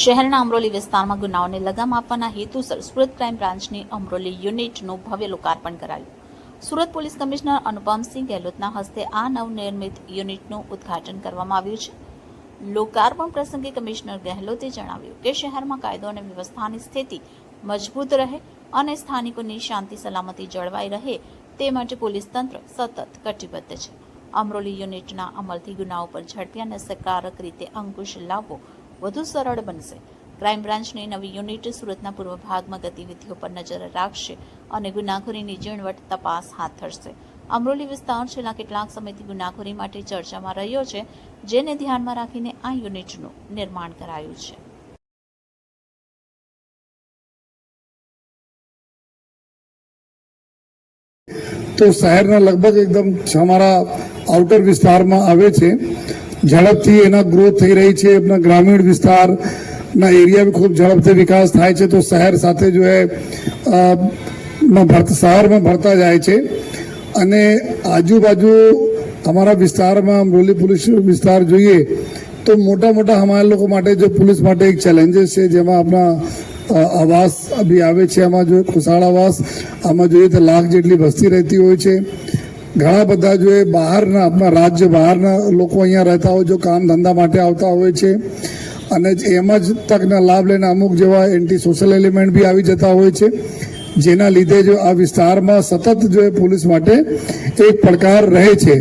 શહેરના અમરોલી વિસ્તારમાં ગુનાઓને લગામ આપવાના હેતુસર સુરત ક્રાઇમ બ્રાન્ચની અમરોલી યુનિટનું ભવ્ય લોકાર્પણ કરાયું. સુરત પોલીસ કમિશનર અનુપમસિંહ ગેહલોતના હસ્તે આ નવનિર્મિત યુનિટનું ઉદ્ઘાટન કરવામાં આવ્યું છે. લોકાર્પણ પ્રસંગે કમિશનર ગેહલોતે જણાવ્યું કે શહેરમાં કાયદો અને વ્યવસ્થાની સ્થિતિ મજબૂત રહે અને સ્થાનિકોની શાંતિ, સલામતી જળવાઈ રહે તે માટે પોલીસ તંત્ર સતત કટિબદ્ધ છે. અમરોલી યુનિટના અમલથી ગુનાઓ પર ઝડપી અને સકારક રીતે અંકુશ લાવવો વધુ સરળ બનશે. ક્રાઇમ બ્રાન્ચની નવી યુનિટ સુરતના પૂર્વ ભાગમાં ગતિવિધિઓ પર નજર રાખશે અને ગુનાખોરીની ઝીણવટ તપાસ હાથ ધરશે. અમરોલી વિસ્તાર છેલ્લા કેટલાક સમયથી ગુનાખોરી માટે ચર્ચામાં રહ્યો છે, જેને ધ્યાનમાં રાખીને આ યુનિટનું નિર્માણ કરાયું છે. તો શહેરના લગભગ એકદમ અમારા આઉટર વિસ્તારમાં આવે છે. ઝડપથી એના ગ્રોથ થઈ રહી છે. એમના ગ્રામીણ વિસ્તારના એરિયા ખૂબ ઝડપથી વિકાસ થાય છે. તો શહેર સાથે જો ભરત, શહેરમાં ભરતા જાય છે. અને આજુબાજુ અમારા વિસ્તારમાં અમરોલી પોલીસ વિસ્તાર જોઈએ, તો મોટા મોટા અમારા લોકો માટે જો પોલીસ માટે એક ચેલેન્જીસ છે, જેમાં આપણા આવાસ બી આવે છે. આમાં જો ખુશાળ આવાસ, આમાં જોઈએ તો લાખ જેટલી વસ્તી રહેતી હોય છે. ઘણા બધા જો એ બહારના, આપણા રાજ્ય બહારના લોકો અહીંયા રહેતા હોય, જો કામ ધંધા માટે આવતા હોય છે, અને એમાં જ તકના લાભ લઈને અમુક જેવા એન્ટી સોશિયલ એલિમેન્ટ બી આવી જતા હોય છે, જેના લીધે જો આ વિસ્તારમાં સતત જો એ પોલીસ માટે એક પડકાર રહે છે.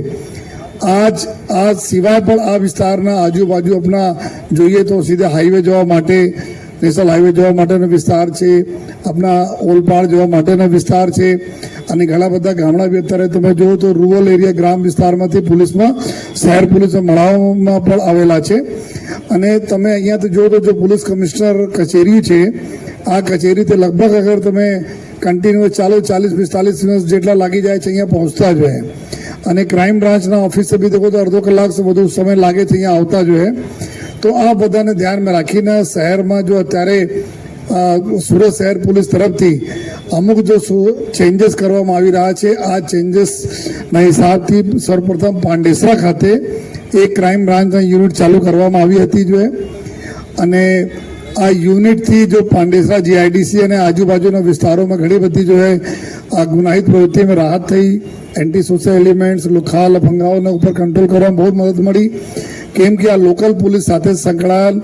આજ આ સિવાય પણ આ વિસ્તારના આજુબાજુ આપણા જોઈએ તો સીધા હાઈવે જવા માટે નેશનલ હાઈવે જવા માટેનો વિસ્તાર છે આપણા ઓલપાડ જવા માટેનો વિસ્તાર છે, અને ઘણા બધા ગામડા બી અત્યારે તમે જુઓ તો રૂરલ એરિયા ગ્રામ વિસ્તારમાંથી પોલીસમાં, શહેર પોલીસમાં મળાવવામાં પણ આવેલા છે. અને તમે અહીંયા તો જુઓ તો જો પોલીસ કમિશનર કચેરી છે, આ કચેરી તે લગભગ અગર તમે કન્ટિન્યુઅસ ચાલો ચાલીસ, પિસ્તાલીસ મિનિટ જેટલા લાગી જાય છે અહીંયા પહોંચતા જ હોય. અને ક્રાઇમ બ્રાન્ચના ઓફિસે બી તો અડધો કલાક વધુ સમય લાગે છે અહીંયા આવતા જ હોય. તો આ બધાને ધ્યાનમાં રાખીને શહેરમાં જો અત્યારે સુરત શહેર પોલીસ તરફથી અમુક જો ચેન્જીસ કરવામાં આવી રહ્યા છે, આ ચેન્જીસના હિસાબથી સર્વપ્રથમ પાંડેસરા ખાતે એક ક્રાઇમ બ્રાન્ચના યુનિટ ચાલુ કરવામાં આવી હતી જો અને આ યુનિટથી જો પાંડેસરા જીઆઈડીસી અને આજુબાજુના વિસ્તારોમાં ઘણી બધી જો આ ગુનાહિત પ્રવૃત્તિમાં રાહત થઈ એન્ટી સોશિયલ એલિમેન્ટ્સ લુખા લફંગાઓના ઉપર કંટ્રોલ કરવામાં બહુ મદદ મળી. કેમ કે આ લોકલ પોલીસ સાથે સંકળાયેલ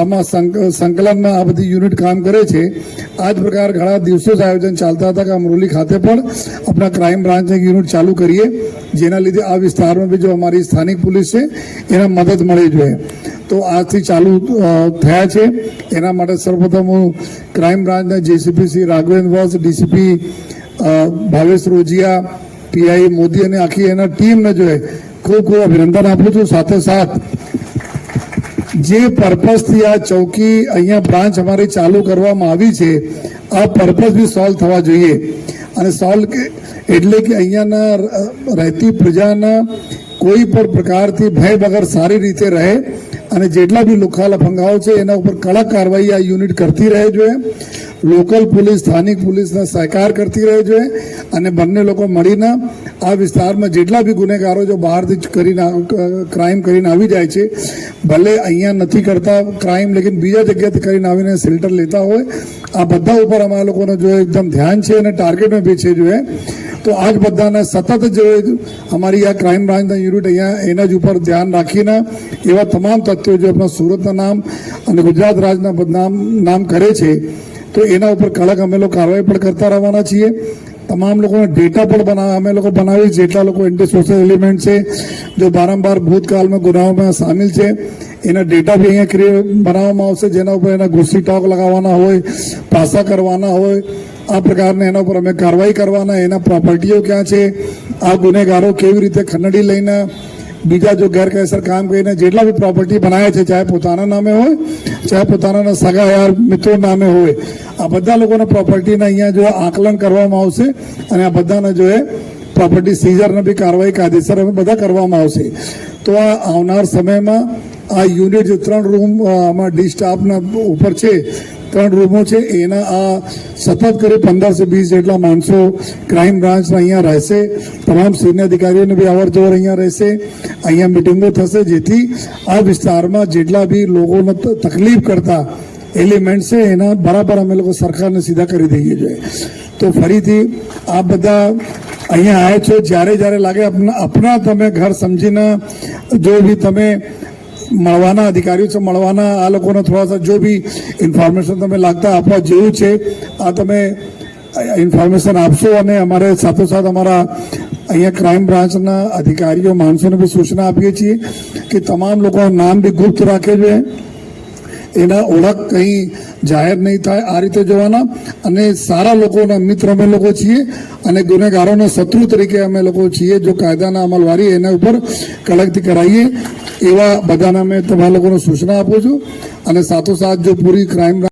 આમાં સંક- સંકલનમાં આ બધી યુનિટ કામ કરે છે. આ જ પ્રકાર ઘણા દિવસો જ આયોજન ચાલતા હતા કે અમરોલી ખાતે પણ આપણા ક્રાઇમ બ્રાન્ચની યુનિટ ચાલુ કરીએ. જેના લીધે આ વિસ્તારમાં બી જો અમારી સ્થાનિક પોલીસ છે, એને મદદ મળી જોઈએ. તો આજથી ચાલુ થયા છે. એના માટે સર્વપ્રથમ હું ક્રાઇમ બ્રાન્ચના જેસીપી શ્રી રાઘવેન્દ્ર વોસ, ડીસીપી ભાવેશ રોજિયા, પીઆઈ મોદી અને આખી એના ટીમને જોઈએ ખૂબ ખૂબ અભિનંદન આપું છું. સાથે સાથ, જે પર્પઝથી આ ચોકી અહીંયા બ્રાન્ચ અમારી ચાલુ કરવામાં આવી છે, આ પર્પઝ બી સોલ્વ થવા જોઈએ. અને સોલ્વ એટલે કે અહીંયાના રહેતી પ્રજાના કોઈ પણ પ્રકારથી ભય વગર સારી રીતે રહે અને જેટલા બી લુખાલા ફંગાઓ છે, એના ઉપર કડક કાર્યવાહી આ યુનિટ કરતી રહે જોઈએ. લોકલ પોલીસ, સ્થાનિક પોલીસને સહકાર કરતી રહે જોઈએ અને બંને લોકો મળીને આ વિસ્તારમાં જેટલા બી ગુનેગારો જો બહારથી જ કરીને ક્રાઇમ કરીને આવી જાય છે, ભલે અહીંયા નથી કરતા ક્રાઇમ લેકિન બીજા જગ્યાથી કરીને આવીને શેલ્ટર લેતા હોય, આ બધા ઉપર અમારા લોકોને જો એકદમ ધ્યાન છે અને ટાર્ગેટમાં બી છે જોઈએ તો આ જ બધાને સતત જો અમારી આ ક્રાઇમ બ્રાન્ચના યુનિટ અહીંયા એના જ ઉપર ધ્યાન રાખીને એવા તમામ તથ્યો જે આપણા સુરતના નામ અને ગુજરાત રાજના બદનામ, નામ કરે છે તો એના ઉપર કડક અમે લોકો કાર્યવાહી પણ કરતા રહેવાના છીએ. તમામ લોકોને ડેટા પણ બનાવ અમે લોકો બનાવી, જેટલા લોકો એન્ટી સોશિયલ એલિમેન્ટ છે, જો વારંવાર ભૂતકાળમાં, ગુનાઓમાં સામેલ છે, એના ડેટા બી અહીંયા બનાવવામાં આવશે, જેના ઉપર એના ઘુસી ટોક લગાવવાના હોય, પાસા કરવાના હોય, આ પ્રકારના એના ઉપર અમે કાર્યવાહી કરવાના, એના પ્રોપર્ટીઓ ક્યાં છે, આ ગુનેગારો કેવી રીતે ખંડડી લઈને, બીજા જો ગેરકાયદેસર કામ કરીને જેટલા બી પ્રોપર્ટી બનાવે છે, ચાહે પોતાના નામે હોય ચાહે પોતાના સગા યાર મિત્રો નામે હોય. આ બધા લોકોના પ્રોપર્ટીના અહીંયા જો આકલન કરવામાં આવશે અને આ બધાને જો એ પ્રોપર્ટી સીઝરને બી કાર્યવાહી કાયદેસર બધા કરવામાં આવશે. તો આ આવનાર સમયમાં આ યુનિટ જે ત્રણ રૂમ આમાં ડી સ્ટાફના ઉપર છે ત્રણ રૂમો છે, એના આ સતત કરી પંદરથી વીસ જેટલા માણસો ક્રાઇમ બ્રાન્ચના અહીંયા રહેશે. તમામ સિનિયર અધિકારીઓને બી અવર જવર અહીંયા રહેશે. અહીંયા મિટિંગો થશે, જેથી આ વિસ્તારમાં જેટલા બી લોકોને તકલીફ કરતા એલિમેન્ટ છે, એના બરાબર અમે લોકો સરકારને સીધા કરી દઈએ છીએ. તો ફરીથી આ બધા અહીંયા આવ્યા છો. જ્યારે જ્યારે લાગે અપના તમે ઘર સમજીને, જો બી તમે મળવાના અધિકારીઓ છે, મળવાના આ લોકોને થોડા સા જો બી ઇન્ફોર્મેશન તમે લાગતા આપવા જેવું છે, આ તમે ઇન્ફોર્મેશન આપશો અને અમારે સાથોસાથ અમારા અહીંયા ક્રાઇમ બ્રાન્ચના અધિકારીઓ, માણસોને બી સૂચના આપીએ છીએ કે તમામ લોકોનું નામ બી ગુપ્ત રાખે છે. એના ઓળખ કંઈ જાહેર નહીં થાય આ રીતે જોવાના. અને સારા લોકોના મિત્ર અમે લોકો છીએ અને ગુનેગારોના શત્રુ તરીકે અમે લોકો છીએ જો કાયદાના અમલવારી એના ઉપર કડકથી કરાવીએ એવા બધાના અમે તમારા લોકોને સૂચના આપું છું. અને સાથોસાથ જો પૂરી ક્રાઇમ